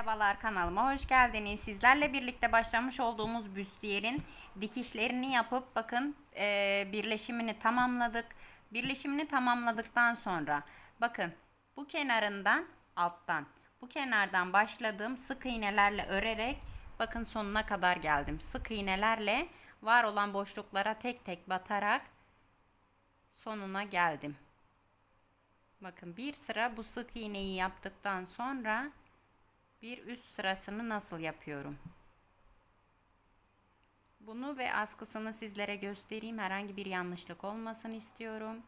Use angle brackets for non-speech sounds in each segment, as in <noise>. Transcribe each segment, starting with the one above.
Merhabalar kanalıma hoş geldiniz. Sizlerle birlikte başlamış olduğumuz büstiyerin dikişlerini yapıp bakın e, birleşimini tamamladık. Birleşimini tamamladıktan sonra bakın bu kenarından alttan bu kenardan başladım sık iğnelerle örerek bakın sonuna kadar geldim. Sık iğnelerle var olan boşluklara tek tek batarak sonuna geldim. Bakın bir sıra bu sık iğneyi yaptıktan sonra bir üst sırasını nasıl yapıyorum? Bunu ve askısını sizlere göstereyim. Herhangi bir yanlışlık olmasın istiyorum.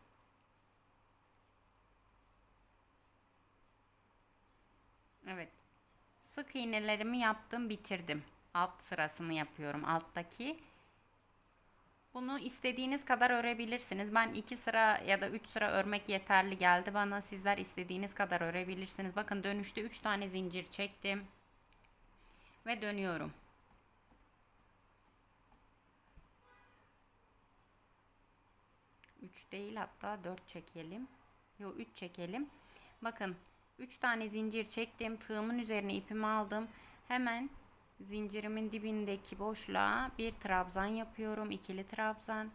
Evet. Sık iğnelerimi yaptım, bitirdim. Alt sırasını yapıyorum. Alttaki bunu istediğiniz kadar örebilirsiniz. Ben iki sıra ya da üç sıra örmek yeterli geldi bana. Sizler istediğiniz kadar örebilirsiniz. Bakın dönüşte üç tane zincir çektim. Ve dönüyorum. Üç değil hatta dört çekelim. Yo üç çekelim. Bakın üç tane zincir çektim. Tığımın üzerine ipimi aldım. Hemen zincirimin dibindeki boşluğa bir trabzan yapıyorum. ikili trabzan.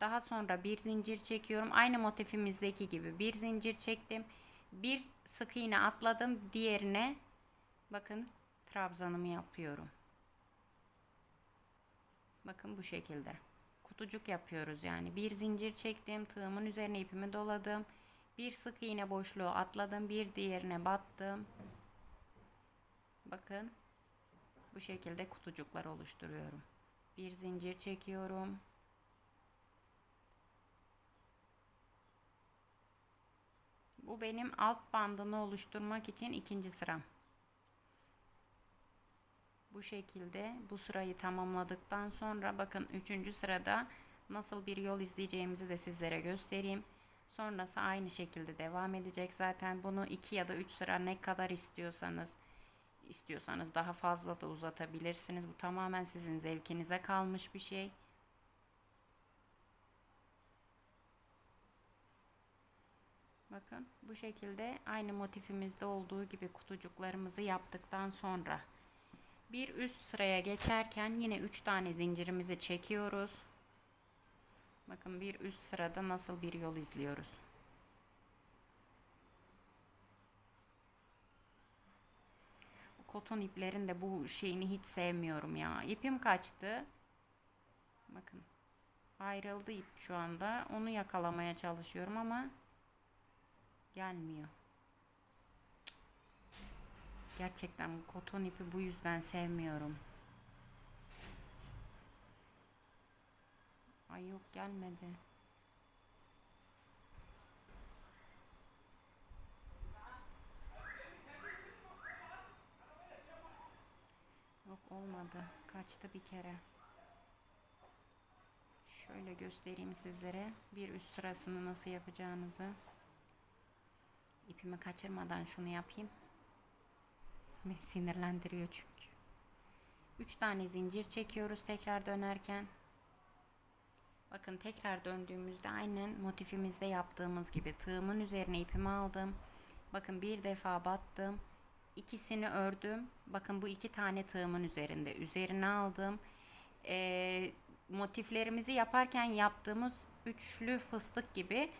Daha sonra bir zincir çekiyorum. Aynı motifimizdeki gibi bir zincir çektim. Bir sık iğne atladım. Diğerine bakın trabzanımı yapıyorum. Bakın bu şekilde. Kutucuk yapıyoruz yani. Bir zincir çektim. Tığımın üzerine ipimi doladım. Bir sık iğne boşluğu atladım. Bir diğerine battım. Bakın bu şekilde kutucuklar oluşturuyorum. Bir zincir çekiyorum. Bu benim alt bandını oluşturmak için ikinci sıram. Bu şekilde bu sırayı tamamladıktan sonra bakın üçüncü sırada nasıl bir yol izleyeceğimizi de sizlere göstereyim. Sonrası aynı şekilde devam edecek. Zaten bunu iki ya da üç sıra ne kadar istiyorsanız istiyorsanız daha fazla da uzatabilirsiniz. Bu tamamen sizin zevkinize kalmış bir şey. Bakın bu şekilde aynı motifimizde olduğu gibi kutucuklarımızı yaptıktan sonra bir üst sıraya geçerken yine 3 tane zincirimizi çekiyoruz. Bakın bir üst sırada nasıl bir yol izliyoruz. Koton iplerin de bu şeyini hiç sevmiyorum ya. İpim kaçtı. Bakın. Ayrıldı ip şu anda. Onu yakalamaya çalışıyorum ama gelmiyor. Gerçekten koton ipi bu yüzden sevmiyorum. Ay yok gelmedi. Yok olmadı. Kaçtı bir kere. Şöyle göstereyim sizlere. Bir üst sırasını nasıl yapacağınızı. İpimi kaçırmadan şunu yapayım. <laughs> Beni sinirlendiriyor çünkü. 3 tane zincir çekiyoruz tekrar dönerken. Bakın tekrar döndüğümüzde aynen motifimizde yaptığımız gibi tığımın üzerine ipimi aldım. Bakın bir defa battım ikisini ördüm. Bakın bu iki tane tığımın üzerinde. Üzerine aldım. E, motiflerimizi yaparken yaptığımız üçlü fıstık gibi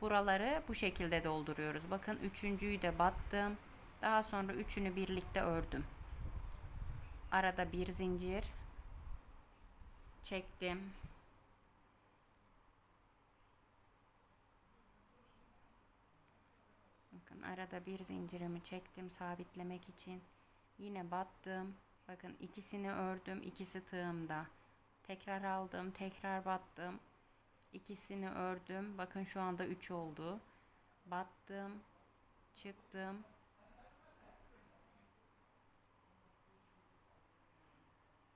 buraları bu şekilde dolduruyoruz. Bakın üçüncüyü de battım. Daha sonra üçünü birlikte ördüm. Arada bir zincir çektim. Bakın arada bir zincirimi çektim sabitlemek için. Yine battım. Bakın ikisini ördüm. ikisi tığımda. Tekrar aldım. Tekrar battım. İkisini ördüm. Bakın şu anda 3 oldu. Battım. Çıktım.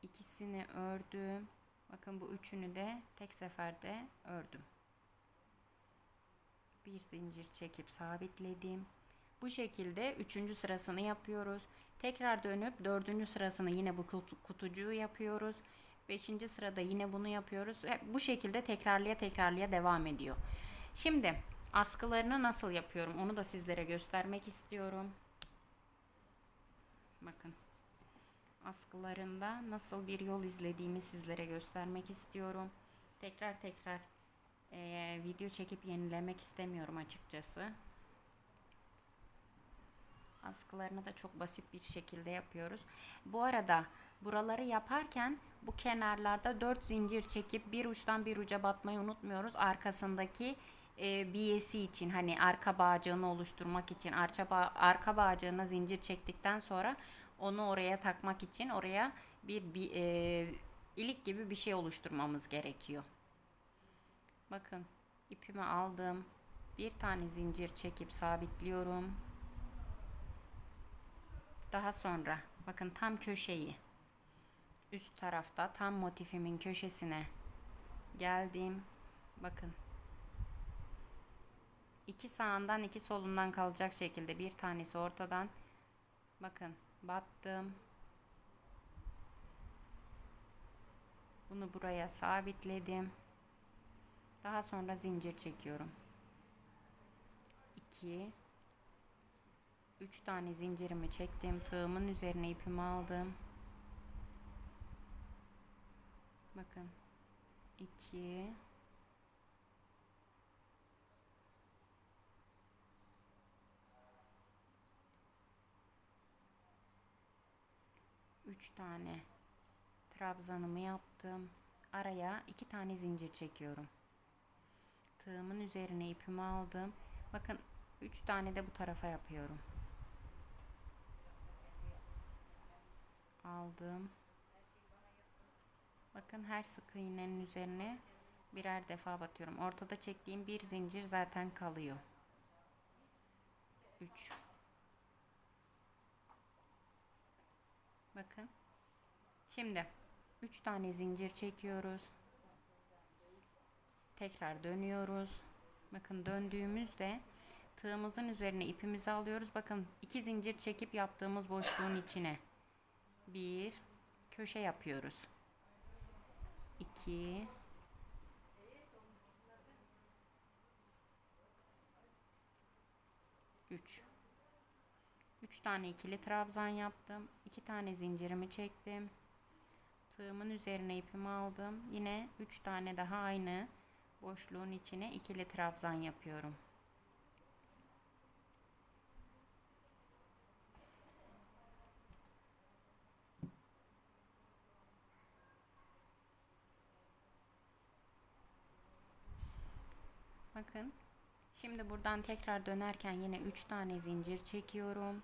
İkisini ördüm. Bakın bu üçünü de tek seferde ördüm bir zincir çekip sabitledim. Bu şekilde üçüncü sırasını yapıyoruz. Tekrar dönüp dördüncü sırasını yine bu kutucuğu yapıyoruz. Beşinci sırada yine bunu yapıyoruz. Bu şekilde tekrarlıya tekrarlıya devam ediyor. Şimdi askılarını nasıl yapıyorum onu da sizlere göstermek istiyorum. Bakın. Askılarında nasıl bir yol izlediğimi sizlere göstermek istiyorum. Tekrar tekrar eee, video çekip yenilemek istemiyorum açıkçası. Askılarını da çok basit bir şekilde yapıyoruz. Bu arada buraları yaparken bu kenarlarda 4 zincir çekip bir uçtan bir uca batmayı unutmuyoruz. Arkasındaki e, biyesi için hani arka bağcığını oluşturmak için arka, ba- arka bağcığına zincir çektikten sonra onu oraya takmak için oraya bir, bir e, ilik gibi bir şey oluşturmamız gerekiyor. Bakın ipimi aldım. Bir tane zincir çekip sabitliyorum. Daha sonra bakın tam köşeyi üst tarafta tam motifimin köşesine geldim. Bakın. iki sağından iki solundan kalacak şekilde bir tanesi ortadan bakın battım. Bunu buraya sabitledim. Daha sonra zincir çekiyorum. 2 3 tane zincirimi çektim. Tığımın üzerine ipimi aldım. Bakın. 2 3 tane trabzanımı yaptım. Araya 2 tane zincir çekiyorum. Tığımın üzerine ipimi aldım. Bakın 3 tane de bu tarafa yapıyorum. Aldım. Bakın her sık iğnenin üzerine birer defa batıyorum. Ortada çektiğim bir zincir zaten kalıyor. 3 Bakın. Şimdi 3 tane zincir çekiyoruz. Tekrar dönüyoruz. Bakın döndüğümüzde tığımızın üzerine ipimizi alıyoruz. Bakın iki zincir çekip yaptığımız boşluğun içine bir köşe yapıyoruz. 2 3 3 tane ikili trabzan yaptım. 2 tane zincirimi çektim. Tığımın üzerine ipimi aldım. Yine 3 tane daha aynı boşluğun içine ikili trabzan yapıyorum. Bakın. Şimdi buradan tekrar dönerken yine 3 tane zincir çekiyorum.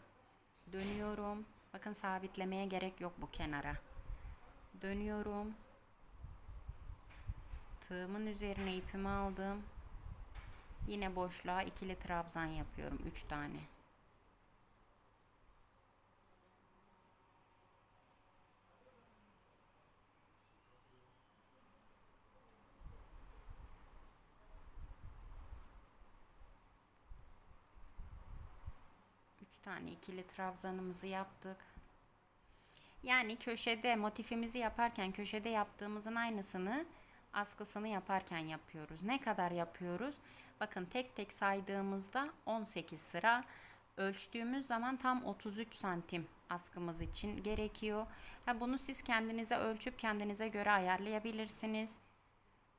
Dönüyorum. Bakın sabitlemeye gerek yok bu kenara. Dönüyorum. Tığımın üzerine ipimi aldım. Yine boşluğa ikili trabzan yapıyorum 3 tane. Tane ikili trabzanımızı yaptık. Yani köşede motifimizi yaparken köşede yaptığımızın aynısını askısını yaparken yapıyoruz. Ne kadar yapıyoruz? Bakın tek tek saydığımızda 18 sıra ölçtüğümüz zaman tam 33 santim askımız için gerekiyor. Ha, bunu siz kendinize ölçüp kendinize göre ayarlayabilirsiniz.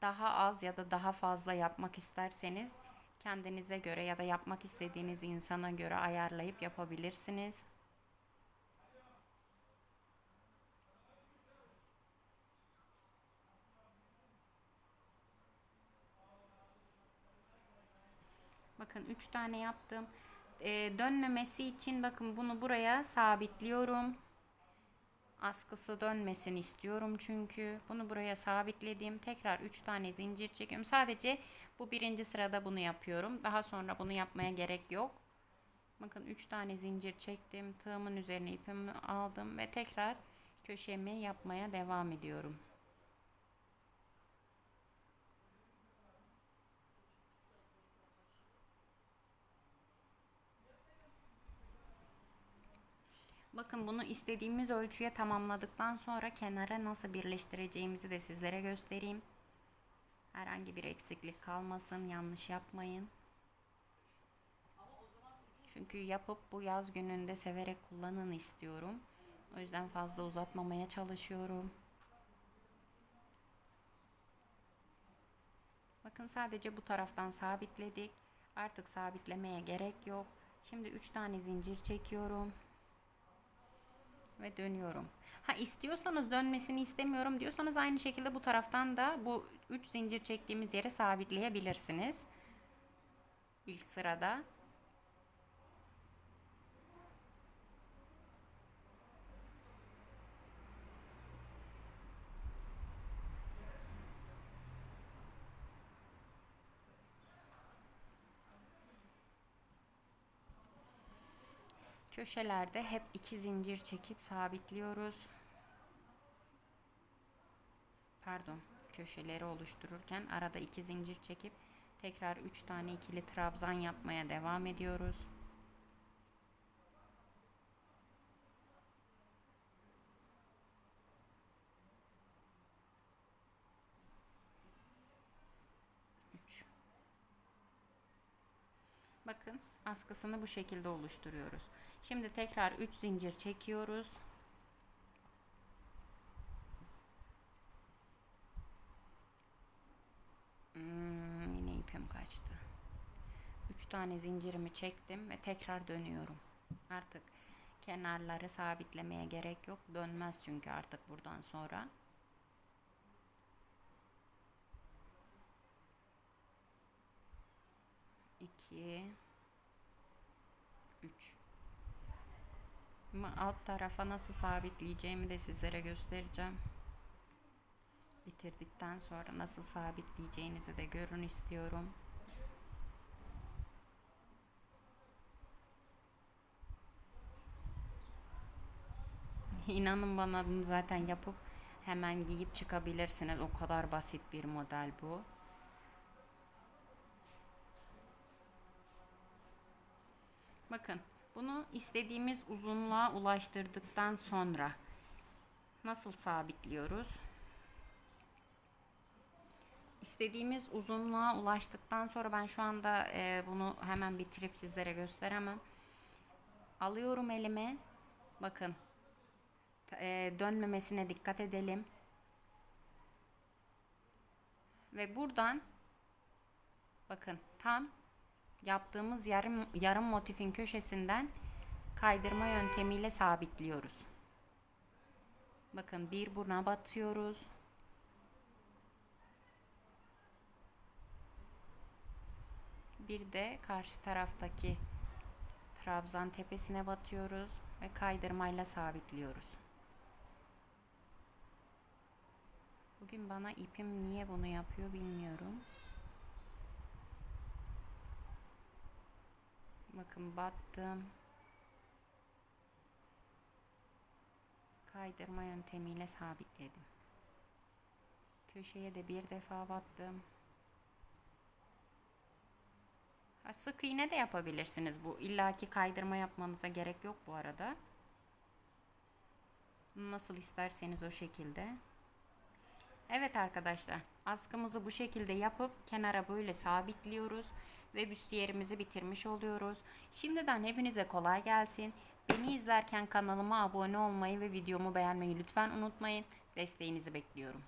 Daha az ya da daha fazla yapmak isterseniz kendinize göre ya da yapmak istediğiniz insana göre ayarlayıp yapabilirsiniz. Bakın 3 tane yaptım. Ee, dönmemesi için bakın bunu buraya sabitliyorum. Askısı dönmesini istiyorum çünkü. Bunu buraya sabitledim. Tekrar 3 tane zincir çekiyorum. Sadece bu birinci sırada bunu yapıyorum. Daha sonra bunu yapmaya gerek yok. Bakın 3 tane zincir çektim. Tığımın üzerine ipimi aldım ve tekrar köşemi yapmaya devam ediyorum. Bakın bunu istediğimiz ölçüye tamamladıktan sonra kenara nasıl birleştireceğimizi de sizlere göstereyim. Herhangi bir eksiklik kalmasın, yanlış yapmayın. Çünkü yapıp bu yaz gününde severek kullanın istiyorum. O yüzden fazla uzatmamaya çalışıyorum. Bakın sadece bu taraftan sabitledik. Artık sabitlemeye gerek yok. Şimdi 3 tane zincir çekiyorum. Ve dönüyorum. Ha istiyorsanız dönmesini istemiyorum diyorsanız aynı şekilde bu taraftan da bu 3 zincir çektiğimiz yere sabitleyebilirsiniz. İlk sırada. Köşelerde hep iki zincir çekip sabitliyoruz. Pardon, köşeleri oluştururken arada iki zincir çekip tekrar üç tane ikili trabzan yapmaya devam ediyoruz. Bakın askısını bu şekilde oluşturuyoruz. Şimdi tekrar 3 zincir çekiyoruz. Hmm, yine ipim kaçtı. 3 tane zincirimi çektim ve tekrar dönüyorum. Artık kenarları sabitlemeye gerek yok. Dönmez çünkü artık buradan sonra. İki, üç. Ama alt tarafa nasıl sabitleyeceğimi de sizlere göstereceğim. Bitirdikten sonra nasıl sabitleyeceğinizi de görün istiyorum. <laughs> İnanın bana bunu zaten yapıp hemen giyip çıkabilirsiniz. O kadar basit bir model bu. Bakın bunu istediğimiz uzunluğa ulaştırdıktan sonra nasıl sabitliyoruz? İstediğimiz uzunluğa ulaştıktan sonra ben şu anda e, bunu hemen bitirip sizlere gösteremem. Alıyorum elime. Bakın e, dönmemesine dikkat edelim. Ve buradan bakın tam yaptığımız yarım, yarım motifin köşesinden kaydırma yöntemiyle sabitliyoruz. Bakın bir buna batıyoruz. Bir de karşı taraftaki trabzan tepesine batıyoruz ve kaydırmayla sabitliyoruz. Bugün bana ipim niye bunu yapıyor bilmiyorum. Bakın battım. Kaydırma yöntemiyle sabitledim. Köşeye de bir defa battım. Ha, sık iğne de yapabilirsiniz bu. illaki kaydırma yapmanıza gerek yok bu arada. Nasıl isterseniz o şekilde. Evet arkadaşlar askımızı bu şekilde yapıp kenara böyle sabitliyoruz ve büstiyerimizi bitirmiş oluyoruz. Şimdiden hepinize kolay gelsin. Beni izlerken kanalıma abone olmayı ve videomu beğenmeyi lütfen unutmayın. Desteğinizi bekliyorum.